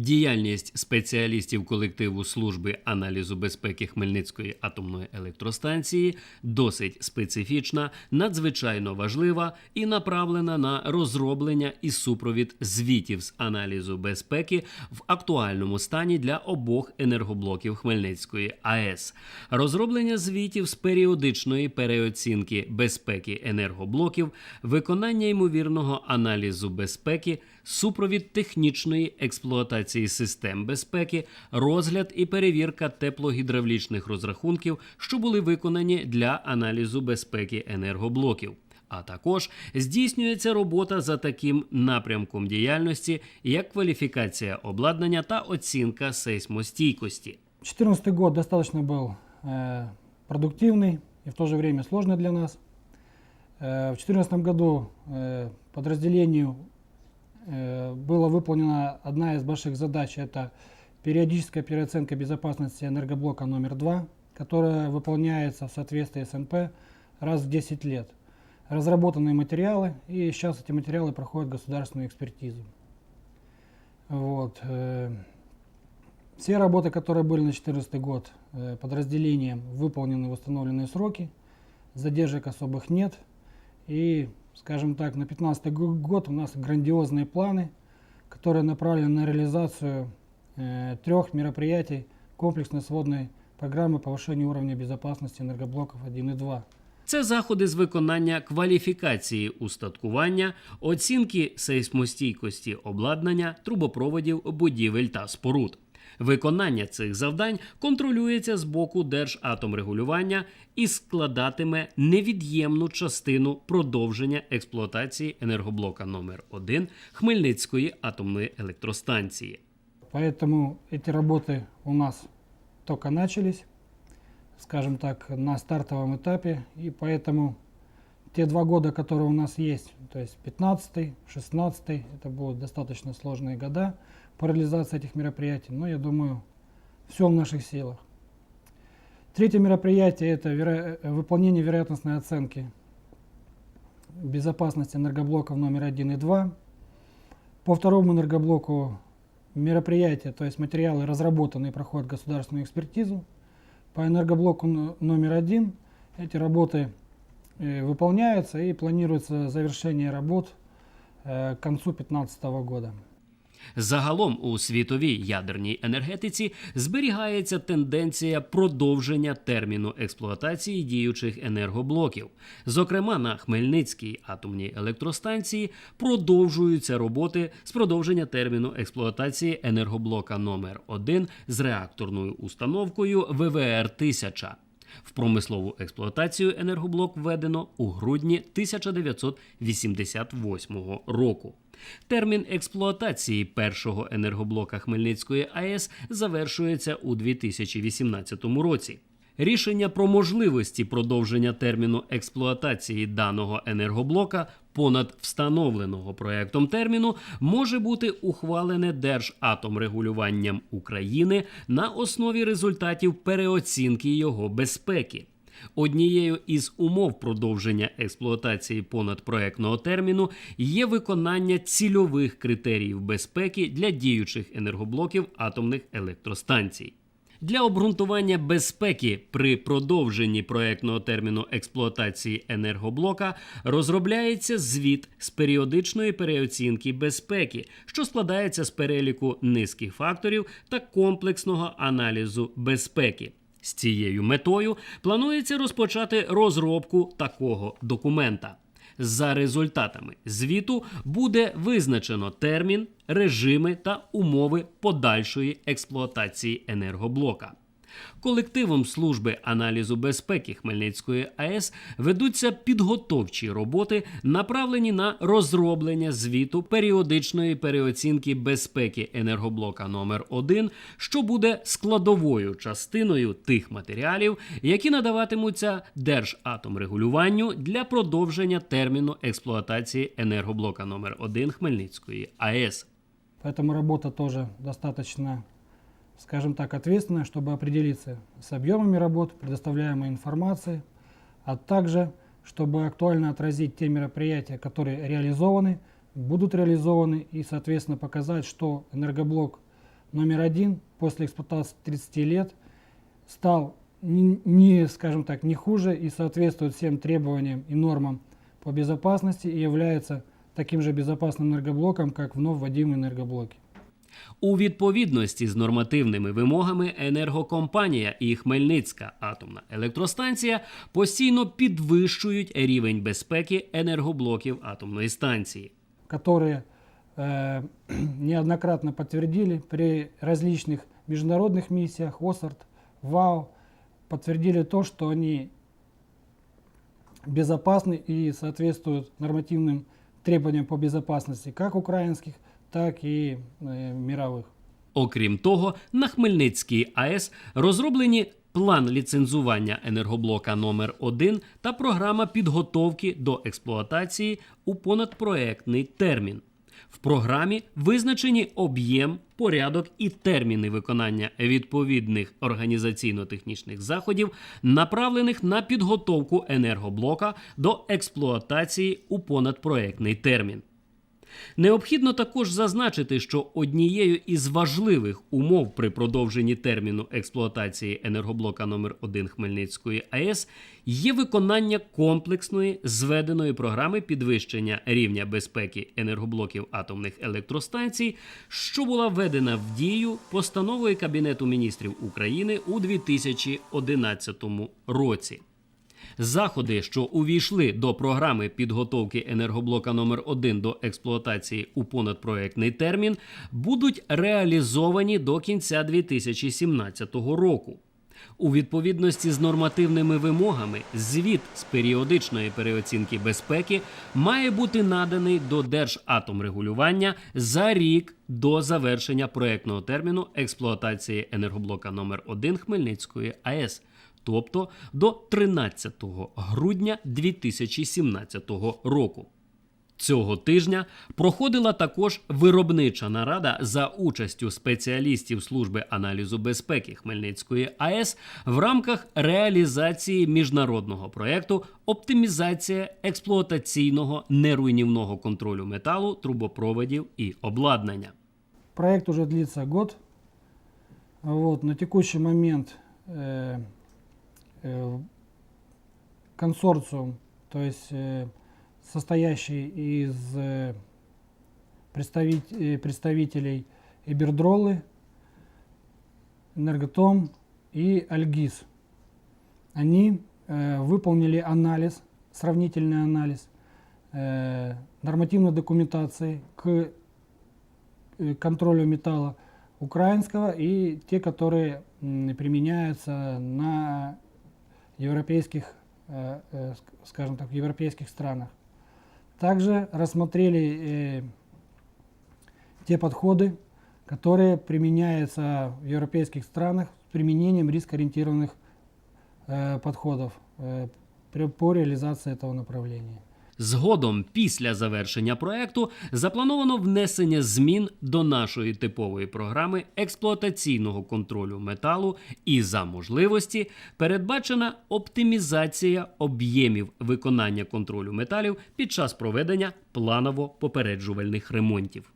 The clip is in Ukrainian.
Діяльність спеціалістів колективу служби аналізу безпеки Хмельницької атомної електростанції досить специфічна, надзвичайно важлива і направлена на розроблення і супровід звітів з аналізу безпеки в актуальному стані для обох енергоблоків Хмельницької АЕС, розроблення звітів з періодичної переоцінки безпеки енергоблоків, виконання ймовірного аналізу безпеки, супровід технічної експлуатації систем безпеки, розгляд і перевірка теплогідравлічних розрахунків, що були виконані для аналізу безпеки енергоблоків. А також здійснюється робота за таким напрямком діяльності, як кваліфікація обладнання та оцінка сейсмостійкості. 2014 год достаточно был э, продуктивный и в то же время сложный для нас. Э, в 2014 году э, подразделению э, была выполнена одна из больших задач, это периодическая переоценка безопасности энергоблока номер 2, которая выполняется в соответствии с НП раз в 10 лет. Разработаны материалы, и сейчас эти материалы проходят государственную экспертизу. Вот. э, Все работы, которые были на 2014 год э, подразделением, выполнены в установленные сроки, задержек особых нет. И, скажем так, на 2015 год у нас грандиозные планы, которые направлены на реализацию э, трех мероприятий комплексной сводной программы повышения уровня безопасности энергоблоков 1 и 2. Це заходи з виконання кваліфікації устаткування, оцінки сейсмостійкості обладнання, трубопроводів, будівель та споруд. Виконання цих завдань контролюється з боку Держатомрегулювання і складатиме невід'ємну частину продовження експлуатації енергоблока номер 1 Хмельницької атомної електростанції. Поэтому эти работы у нас только начались, скажем так, на стартовом этапе. И поэтому те два года, которые у нас есть, то есть 15 16 это будут достаточно сложные года по реализации этих мероприятий. Но я думаю, все в наших силах. Третье мероприятие – это веро- э, выполнение вероятностной оценки безопасности энергоблоков номер 1 и 2. По второму энергоблоку мероприятия, то есть материалы разработаны и проходят государственную экспертизу. По энергоблоку номер один эти работы выполняются и планируется завершение работ э, к концу 2015 года. Загалом у світовій ядерній енергетиці зберігається тенденція продовження терміну експлуатації діючих енергоблоків. Зокрема, на Хмельницькій атомній електростанції продовжуються роботи з продовження терміну експлуатації енергоблока номер 1 з реакторною установкою ВВР 1000 В промислову експлуатацію енергоблок введено у грудні 1988 року. Термін експлуатації першого енергоблока Хмельницької АЕС завершується у 2018 році. Рішення про можливості продовження терміну експлуатації даного енергоблока понад встановленого проектом терміну може бути ухвалене Держатомрегулюванням України на основі результатів переоцінки його безпеки. Однією із умов продовження експлуатації понадпроектного терміну є виконання цільових критеріїв безпеки для діючих енергоблоків атомних електростанцій. Для обґрунтування безпеки при продовженні проектного терміну експлуатації енергоблока розробляється звіт з періодичної переоцінки безпеки, що складається з переліку низьких факторів та комплексного аналізу безпеки. З цією метою планується розпочати розробку такого документа. За результатами звіту буде визначено термін, режими та умови подальшої експлуатації енергоблока. Колективом служби аналізу безпеки Хмельницької АЕС ведуться підготовчі роботи, направлені на розроблення звіту періодичної переоцінки безпеки енергоблока номер 1 що буде складовою частиною тих матеріалів, які надаватимуться Держатомрегулюванню для продовження терміну експлуатації енергоблока номер 1 Хмельницької АЕС. Поэтому работа тоже достаточно, скажем так, ответственная, чтобы определиться с объемами работ, предоставляемой информации, а также, чтобы актуально отразить те мероприятия, которые реализованы, будут реализованы и, соответственно, показать, что энергоблок номер один после эксплуатации 30 лет стал не, не, скажем так, не хуже и соответствует всем требованиям и нормам по безопасности и является таким же безопасным энергоблоком, как вновь вводимые энергоблоки. У відповідності з нормативними вимогами енергокомпанія і Хмельницька атомна електростанція постійно підвищують рівень безпеки енергоблоків атомної станції. которые э, неоднократно подтвердили при различных международных миссиях, ОСАРТ, ВАО, подтвердили то, что они безопасны и соответствуют нормативным требованиям по безопасности как украинских, так и э, мировых. Окрім того, на Хмельницькій АЕС розроблені план ліцензування енергоблока номер 1 та програма підготовки до експлуатації у понадпроектний термін. В програмі визначені об'єм, порядок і терміни виконання відповідних організаційно-технічних заходів, направлених на підготовку енергоблока до експлуатації у понадпроектний термін. Необхідно також зазначити, що однією із важливих умов при продовженні терміну експлуатації енергоблока номер 1 Хмельницької АЕС є виконання комплексної зведеної програми підвищення рівня безпеки енергоблоків атомних електростанцій, що була введена в дію постановою Кабінету міністрів України у 2011 році. Заходи, що увійшли до програми підготовки енергоблока номер 1 до експлуатації у понадпроектний термін, будуть реалізовані до кінця 2017 року. У відповідності з нормативними вимогами, звіт з періодичної переоцінки безпеки має бути наданий до Держатомрегулювання за рік до завершення проектного терміну експлуатації енергоблока номер 1 Хмельницької АЕС тобто до 13 грудня 2017 року. Цього тижня проходила також виробнича нарада за участю спеціалістів служби аналізу безпеки Хмельницької АЕС в рамках реалізації міжнародного проєкту Оптимізація експлуатаційного неруйнівного контролю металу, трубопроводів і обладнання. Проект уже длится год. Вот, на текущий момент э, консорциум, то есть э, состоящий из э, э, представителей Ибердролы, Энерготом и Альгиз. Они э, выполнили анализ, сравнительный анализ э, нормативной документации к э, контролю металла украинского и те, которые применяются на европейских, э, э, ск- скажем так, в европейских странах. Также рассмотрели э, те подходы, которые применяются в европейских странах с применением рискоориентированных подходов по реализации этого направления. Згодом, після завершення проекту, заплановано внесення змін до нашої типової програми експлуатаційного контролю металу і за можливості передбачена оптимізація об'ємів виконання контролю металів під час проведення планово-попереджувальних ремонтів.